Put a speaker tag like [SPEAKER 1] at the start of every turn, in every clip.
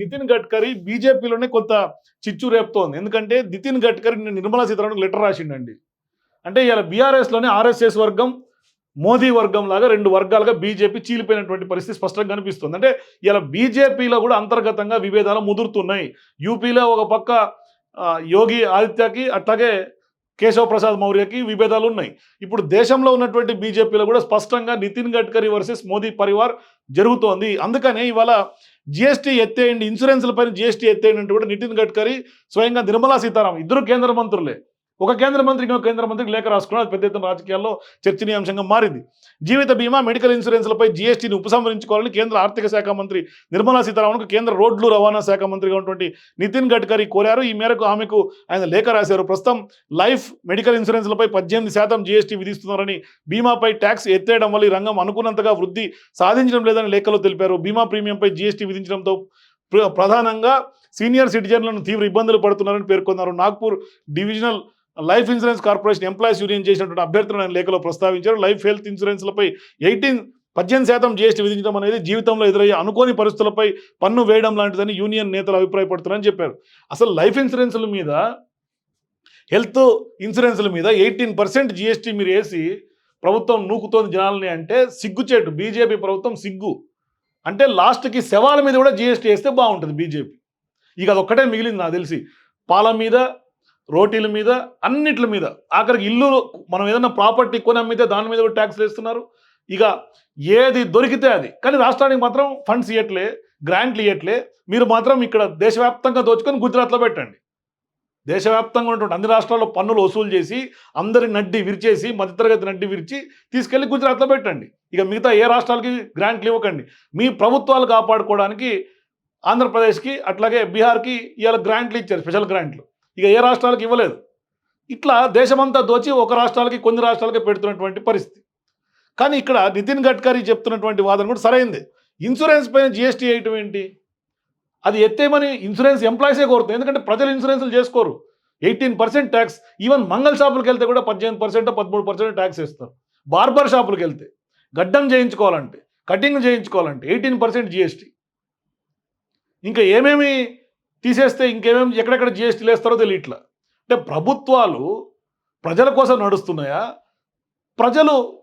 [SPEAKER 1] నితిన్ గడ్కరీ బీజేపీలోనే కొంత చిచ్చు రేపుతోంది. ఎందుకంటే నితిన్ గడ్కరీ నిర్మలా సీతారామన్ లెటర్ రాసిండండి. అంటే ఇలా బీఆర్ఎస్లోనే ఆర్ఎస్ఎస్ వర్గం మోదీ వర్గం లాగా రెండు వర్గాలుగా బీజేపీ చీలిపోయినటువంటి పరిస్థితి స్పష్టంగా కనిపిస్తుంది. అంటే ఇలా బీజేపీలో కూడా అంతర్గతంగా విభేదాలు ముదురుతున్నాయి. యూపీలో ఒక పక్క యోగి ఆదిత్యకి అట్లాగే కేశవ ప్రసాద్ మౌర్యకి విభేదాలు ఉన్నాయి. ఇప్పుడు దేశంలో ఉన్నటువంటి బీజేపీలో కూడా స్పష్టంగా నితిన్ గడ్కరీ వర్సెస్ మోదీ పరివార్ జరుగుతోంది. అందుకనే ఇవాళ జిఎస్టీ ఎత్తేయండి ఇన్సూరెన్స్ల పైన జిఎస్టీ ఎత్తేయండి అంటే కూడా నితిన్ గడ్కరీ స్వయంగా నిర్మలా సీతారామన్ ఇద్దరు కేంద్ర మంత్రులే. ఒక కేంద్ర మంత్రి ఇంకో కేంద్ర మంత్రికి లేఖ రాసుకున్నారు. పెద్ద ఎత్తున రాజకీయాల్లో చర్చనీయాంశంగా మారింది. జీవిత బీమా మెడికల్ ఇన్సూరెన్స్లపై జీఎస్టీని ఉపసంహరించుకోవాలని కేంద్ర ఆర్థిక శాఖ మంత్రి నిర్మలా సీతారామన్కు కేంద్ర రోడ్లు రవాణా శాఖ మంత్రిగా ఉన్నటువంటి నితిన్ గడ్కరీ కోరారు. ఈ మేరకు ఆమెకు ఆయన లేఖ రాశారు. ప్రస్తుతం లైఫ్ మెడికల్ ఇన్సూరెన్స్లపై పద్దెనిమిది శాతం జీఎస్టీ విధిస్తున్నారని బీమాపై ట్యాక్స్ ఎత్తేయడం వల్ల ఈ రంగం అనుకున్నంతగా వృద్ధి సాధించడం లేదని లేఖలో తెలిపారు. బీమా ప్రీమియంపై జీఎస్టీ విధించడంతో ప్ర- ప్రధానంగా సీనియర్ సిటిజన్లను తీవ్ర ఇబ్బందులు పడుతున్నారని పేర్కొన్నారు. Nagpur divisional life insurance corporation employees union చేసినటువంటి అభ్యర్థులను ఆయన లేఖలో ప్రస్తావించారు. లైఫ్ హెల్త్ ఇన్సూరెన్స్లపై ఎయిటీన్ పద్దెనిమిది శాతం జీఎస్టీ విధించడం అనేది జీవితంలో ఎదురయ్యే అనుకోని పరిస్థితులపై పన్ను వేయడం లాంటిదని యూనియన్ నేతలు అభిప్రాయపడుతున్నారని చెప్పారు. అసలు లైఫ్ ఇన్సూరెన్స్ల మీద హెల్త్ ఇన్సూరెన్స్ల మీద ఎయిటీన్ పర్సెంట్ జీఎస్టీ మీరు వేసి ప్రభుత్వం నూకుతోంది జనాలని అంటే సిగ్గుచేటు. బీజేపీ ప్రభుత్వం సిగ్గు. అంటే లాస్ట్కి శవాల మీద కూడా జీఎస్టీ వేస్తే బాగుంటుంది బీజేపీ. ఇక అదొక్కటే మిగిలింది నాకు తెలిసి. పాల మీద రోటీల మీద అన్నిట్ల మీద. ఆఖరికి ఇల్లు మనం ఏదైనా ప్రాపర్టీ కొని అమ్మితే దాని మీద కూడా ట్యాక్స్ వేస్తున్నారు. ఇక ఏది దొరికితే అది. కానీ రాష్ట్రానికి మాత్రం ఫండ్స్ ఇవ్వట్లే గ్రాంట్లు ఇవ్వట్లే మీరు మాత్రం ఇక్కడ దేశవ్యాప్తంగా దోచుకొని గుజరాత్లో పెట్టండి. దేశవ్యాప్తంగా ఉన్నటువంటి అన్ని రాష్ట్రాల్లో పన్నులు వసూలు చేసి అందరి నడ్డి విరిచేసి మధ్యతరగతి నడ్డి విరిచి తీసుకెళ్ళి గుజరాత్లో పెట్టండి. ఇక మిగతా ఏ రాష్ట్రాలకి గ్రాంట్లు ఇవ్వకండి. మీ ప్రభుత్వాలు కాపాడుకోవడానికి ఆంధ్రప్రదేశ్కి అట్లాగే బీహార్కి ఇవాళ గ్రాంట్లు ఇచ్చారు స్పెషల్ గ్రాంట్లు. ఇక ఏ రాష్ట్రాలకు ఇవ్వలేదు. ఇట్లా దేశమంతా దోచి ఒక రాష్ట్రాలకి కొన్ని రాష్ట్రాలకి పెడుతున్నటువంటి పరిస్థితి. కానీ ఇక్కడ నితిన్ గడ్కరీ చెప్తున్నటువంటి వాదన కూడా సరైంది. ఇన్సూరెన్స్ పైన జిఎస్టీ వేయటం ఏంటి? అది ఎత్తేమని ఇన్సూరెన్స్ ఎంప్లాయీసే కోరుతుంది. ఎందుకంటే ప్రజలు ఇన్సూరెన్స్లు చేసుకోరు. Eighteen percent tax. ఈవెన్ మంగళ షాపులకు వెళ్తే కూడా పద్దెనిమిది పర్సెంట్ పదమూడు పర్సెంట్ ట్యాక్స్ వేస్తారు. బార్బర్ షాపులకు వెళ్తే గడ్డం చేయించుకోవాలంటే కటింగ్ చేయించుకోవాలంటే ఎయిటీన్ పర్సెంట్ జిఎస్టీ. ఇంకా ఏమేమి తీసేస్తే ఇంకేమేమి ఎక్కడెక్కడ జిఎస్టీలు వేస్తారో తెలియట్లా. అంటే ప్రభుత్వాలు ప్రజల కోసం నడుస్తున్నాయా? ప్రజలు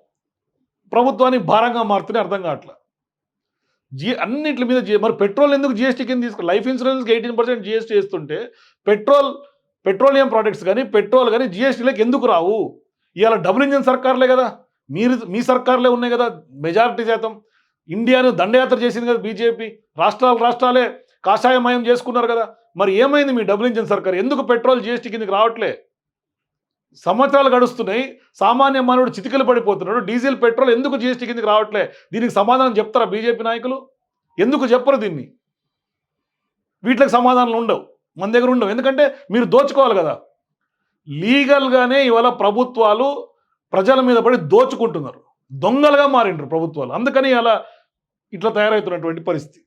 [SPEAKER 1] ప్రభుత్వానికి భారంగా మారుతున్నాయి అర్థం కావట్లా? జి అన్నింటి మీద మరి పెట్రోల్ ఎందుకు జిఎస్టీ కింద తీసుకు? లైఫ్ ఇన్సూరెన్స్కి ఎయిటీన్ పర్సెంట్ జిఎస్టీ వేస్తుంటే పెట్రోల్ పెట్రోలియం ప్రోడక్ట్స్ కానీ పెట్రోల్ కానీ జిఎస్టీలోకి ఎందుకు రావు? ఇవాళ డబుల్ ఇంజన్ సర్కార్లే కదా. మీరు మీ సర్కార్లే ఉన్నాయి కదా మెజారిటీ శాతం. ఇండియాను దండయాత్ర చేసింది కదా బీజేపీ. రాష్ట్రాలు రాష్ట్రాలే. కాషాయమయం చేసుకున్నారు కదా. మరి ఏమైంది మీ డబుల్ ఇచ్చిన సర్కార్? ఎందుకు పెట్రోల్ జిఎస్టీ కిందకి రావట్లే? సంవత్సరాలు గడుస్తున్నాయి. సామాన్య మానవుడు చితికలు పడిపోతున్నాడు. డీజిల్ పెట్రోల్ ఎందుకు జిఎస్టీ కిందకి రావట్లే? దీనికి సమాధానం చెప్తారా బీజేపీ నాయకులు? ఎందుకు చెప్పరు దీన్ని? వీటికి సమాధానాలు ఉండవు. మన దగ్గర ఉండవు. ఎందుకంటే మీరు దోచుకోవాలి కదా. లీగల్గానే ఇవాళ ప్రభుత్వాలు ప్రజల మీద పడి దోచుకుంటున్నారు. దొంగలుగా మారిండ్రు ప్రభుత్వాలు. అందుకని అలా ఇట్లా తయారవుతున్నటువంటి పరిస్థితి.